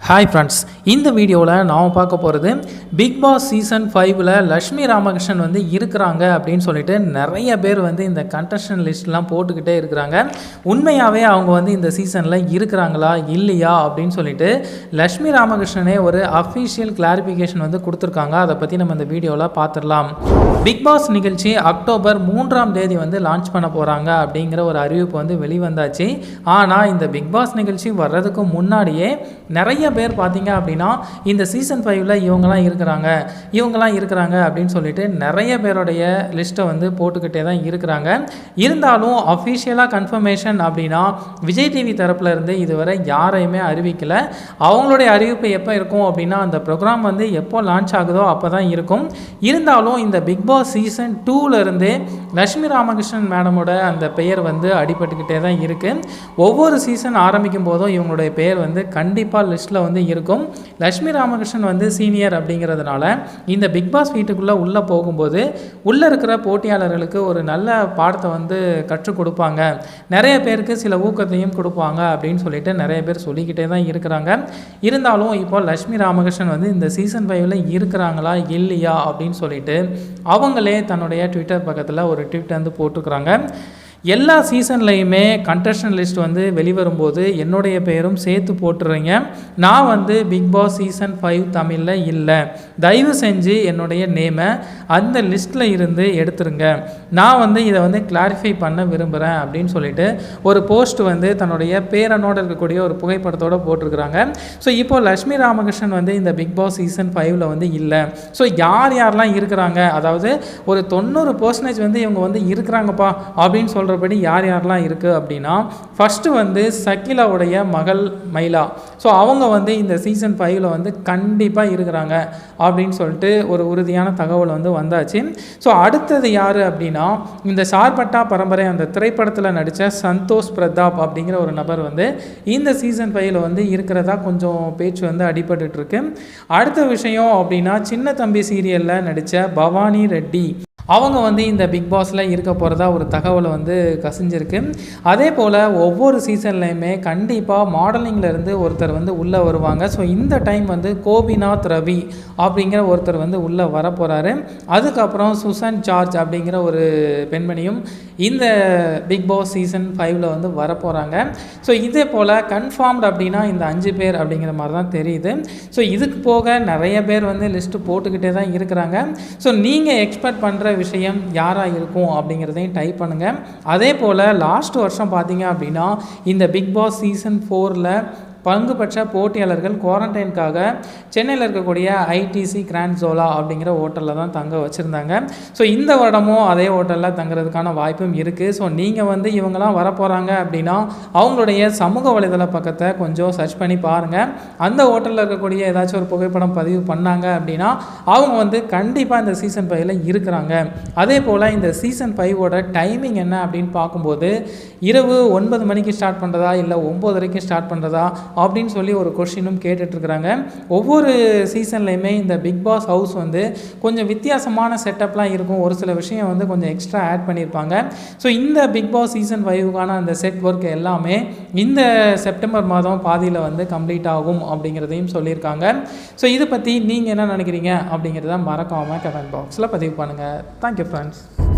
Hi friends இந்த வீடியோவில் நாம் பார்க்க போகிறது பிக் பாஸ் சீசன் ஃபைவ்ல லக்ஷ்மி ராமகிருஷ்ணன் வந்து இருக்கிறாங்க அப்படின்னு சொல்லிட்டு நிறைய பேர் வந்து இந்த கண்டஸ்டன் லிஸ்ட்லாம் போட்டுக்கிட்டே இருக்கிறாங்க. உண்மையாகவே அவங்க வந்து இந்த சீசனில் இருக்கிறாங்களா இல்லையா அப்படின்னு சொல்லிட்டு லக்ஷ்மி ராமகிருஷ்ணனே ஒரு அஃபிஷியல் கிளாரிஃபிகேஷன் வந்து கொடுத்துருக்காங்க. அதை பற்றி நம்ம இந்த வீடியோவில் பார்த்துடலாம் பிக் பாஸ் நிகழ்ச்சி அக்டோபர் மூன்றாம் தேதி வந்து லான்ச் பண்ண போகிறாங்க அப்படிங்கிற ஒரு அறிவிப்பு வந்து வெளிவந்தாச்சு. ஆனால் இந்த பிக் பாஸ் நிகழ்ச்சி வர்றதுக்கு முன்னாடியே நிறைய பேர் பார்த்தீங்க அப்படின்னா இந்த சீசன் ஃபைவ்ல இவங்கெல்லாம் இருக்கிறாங்க. இவங்கெல்லாம் இருக்கிறாங்க அப்படின்னு சொல்லிட்டு நிறைய பேருடைய லிஸ்ட்டை வந்து போட்டுக்கிட்டே தான் இருக்கிறாங்க. இருந்தாலும் அஃபிஷியலாக கன்ஃபர்மேஷன் அப்படின்னா விஜய் டிவி தரப்புல இருந்து இதுவரை யாரையுமே அறிவிக்கல. அவங்களுடைய அறிவிப்பு எப்போ இருக்கும் அப்படின்னா அந்த ப்ரோக்ராம் வந்து எப்போ லான்ச் ஆகுதோ அப்போ தான் இருக்கும். இருந்தாலும் இந்த பிக் பாஸ் சீசன் டூலேருந்தே லக்ஷ்மி ராமகிருஷ்ணன் மேடமோட அந்த பெயர் வந்து அடிபட்டுக்கிட்டே தான் இருக்குது ஒவ்வொரு சீசன் ஆரம்பிக்கும் போதும் இவங்களுடைய பெயர் வந்து கண்டிப்பாக லிஸ்ட்டில் வந்து இருக்கும். லக்ஷ்மி ராமகிருஷ்ணன் வந்து சீனியர் அப்படிங்கிறதுனால இந்த பிக் பாஸ் வீட்டுக்குள்ளே உள்ளே போகும்போது உள்ளே இருக்கிற போட்டியாளர்களுக்கு ஒரு நல்ல பாடத்தை வந்து கற்றுக் கொடுப்பாங்க. நிறைய பேருக்கு சில ஊக்கத்தையும் கொடுப்பாங்க அப்படின்னு சொல்லிட்டு நிறைய பேர் சொல்லிக்கிட்டே தான் இருக்கிறாங்க. இருந்தாலும் இப்போ லக்ஷ்மி ராமகிருஷ்ணன் வந்து இந்த சீசன் ஃபைவ்ல இருக்கிறாங்களா இல்லையா அப்படின்னு சொல்லிட்டு அவங்களே தன்னுடைய ட்விட்டர் பக்கத்தில் ஒரு ட்வீட் வந்து போட்டுக்கிறாங்க எல்லா சீசன்லையுமே கண்டஸ்டன் லிஸ்ட் வந்து வெளிவரும்போது என்னுடைய பெயரும் சேர்த்து போட்டுறீங்க. நான் வந்து பிக் பாஸ் சீசன் ஃபைவ் தமிழில் இல்லை. தயவு செஞ்சு என்னுடைய நேமை அந்த லிஸ்ட்டில் இருந்து எடுத்துருங்க. நான் வந்து இதை வந்து கிளாரிஃபை பண்ண விரும்புகிறேன் அப்படின்னு சொல்லிட்டு ஒரு போஸ்ட் வந்து தன்னுடைய பேரனோடு இருக்கக்கூடிய ஒரு புகைப்படத்தோடு போட்டிருக்கிறாங்க. ஸோ இப்போது லக்ஷ்மி ராமகிருஷ்ணன் வந்து இந்த பிக் பாஸ் சீசன் ஃபைவ்ல வந்து இல்லை. ஸோ யார் யாரெல்லாம் இருக்கிறாங்க? அதாவது ஒரு தொண்ணூறு பர்சன்டேஜ் வந்து இவங்க வந்து இருக்கிறாங்கப்பா அப்படின்னு சொல்கிற சொல்கிறபடி யார் யாரெல்லாம் இருக்குது அப்படின்னா ஃபஸ்ட்டு வந்து சக்கிலாவுடைய மகள் மைலா. ஸோ அவங்க வந்து இந்த சீசன் ஃபைவ்ல வந்து கண்டிப்பாக இருக்கிறாங்க அப்படின்னு சொல்லிட்டு ஒரு உறுதியான தகவல் வந்து வந்தாச்சு. ஸோ அடுத்தது யார் அப்படின்னா இந்த சார்பட்டா பரம்பரை அந்த திரைப்படத்தில் நடித்த சந்தோஷ் பிரதாப் அப்படிங்கிற ஒரு நபர் வந்து இந்த சீசன் ஃபைவ்ல வந்து இருக்கிறதா கொஞ்சம் பேச்சு வந்து அடிபட்டுருக்கு அடுத்த விஷயம் அப்படின்னா சின்ன தம்பி சீரியலில் நடித்த பவானி ரெட்டி. அவங்க வந்து இந்த பிக் பாஸில் இருக்க போகிறதா ஒரு தகவலை வந்து கசிஞ்சிருக்கு. அதே போல் ஒவ்வொரு சீசன்லையுமே கண்டிப்பாக மாடலிங்லேருந்து ஒருத்தர் வந்து உள்ளே வருவாங்க. ஸோ இந்த டைம் வந்து கோபிநாத் ரவி அப்படிங்கிற ஒருத்தர் வந்து உள்ளே வர போகிறாரு அதுக்கப்புறம் சுசன் ஜார்ஜ் அப்படிங்கிற ஒரு பெண்மணியும் இந்த பிக் பாஸ் சீசன் ஃபைவ்ல வந்து வர போகிறாங்க ஸோ இதே போல் கன்ஃபார்ம்டு அப்படின்னா இந்த அஞ்சு பேர் அப்படிங்கிற மாதிரி தான் தெரியுது. ஸோ இதுக்கு போக நிறைய பேர் வந்து லிஸ்ட்டு போட்டுக்கிட்டே தான் இருக்கிறாங்க. ஸோ நீங்கள் எக்ஸ்பெக்ட் பண்ணுற விஷயம் யாராக இருக்கும் அப்படிங்கிறதையும் டைப் பண்ணுங்கள் அதே போல் லாஸ்ட் வருஷம் பார்த்தீங்க அப்படின்னா இந்த பிக் பாஸ் சீசன் ஃபோரில் பங்கு பெற்ற போட்டியாளர்கள் குவாரண்டைனுக்காக சென்னையில் இருக்கக்கூடிய ஐடிசி கிராண்ட் ஜோலா அப்படிங்கிற ஹோட்டலில் தான் தங்க வச்சுருந்தாங்க. ஸோ இந்த வருடமும் அதே ஹோட்டலில் தங்குறதுக்கான வாய்ப்பும் இருக்குது ஸோ நீங்கள் வந்து இவங்கெல்லாம் வரப்போகிறாங்க அப்படின்னா அவங்களுடைய சமூக வலைதள பக்கத்தை கொஞ்சம் சர்ச் பண்ணி பாருங்கள் அந்த ஹோட்டலில் இருக்கக்கூடிய ஏதாச்சும் ஒரு புகைப்படம் பதிவு பண்ணாங்க அப்படின்னா அவங்க வந்து கண்டிப்பாக இந்த சீசன் ஃபைவ்ல இருக்கிறாங்க. அதே போல் இந்த சீசன் ஃபைவோட டைமிங் என்ன அப்படின்னு பார்க்கும்போது இரவு ஒன்பது மணிக்கு ஸ்டார்ட் பண்ணுறதா இல்லை ஒம்பது வரைக்கும் ஸ்டார்ட் பண்ணுறதா அப்படின்னு சொல்லி ஒரு கொஷினும் கேட்டுட்ருக்குறாங்க. ஒவ்வொரு சீசன்லையுமே இந்த பிக் பாஸ் ஹவுஸ் வந்து கொஞ்சம் வித்தியாசமான செட்டப்லாம் இருக்கும். ஒரு சில விஷயம் வந்து கொஞ்சம் எக்ஸ்ட்ரா ஆட் பண்ணியிருப்பாங்க. ஸோ இந்த பிக் பாஸ் சீசன் ஃபைவுக்கான அந்த செட் ஒர்க் எல்லாமே இந்த செப்டம்பர் மாதம் பாதியில் வந்து கம்ப்ளீட் ஆகும் அப்படிங்கிறதையும் சொல்லியிருக்காங்க. ஸோ இதை பற்றி நீங்கள் என்ன நினைக்கிறீங்க அப்படிங்கிறத மறக்காமல் கமெண்ட் பாக்ஸில் பதிவு பண்ணுங்கள் தேங்க்யூ ஃப்ரெண்ட்ஸ்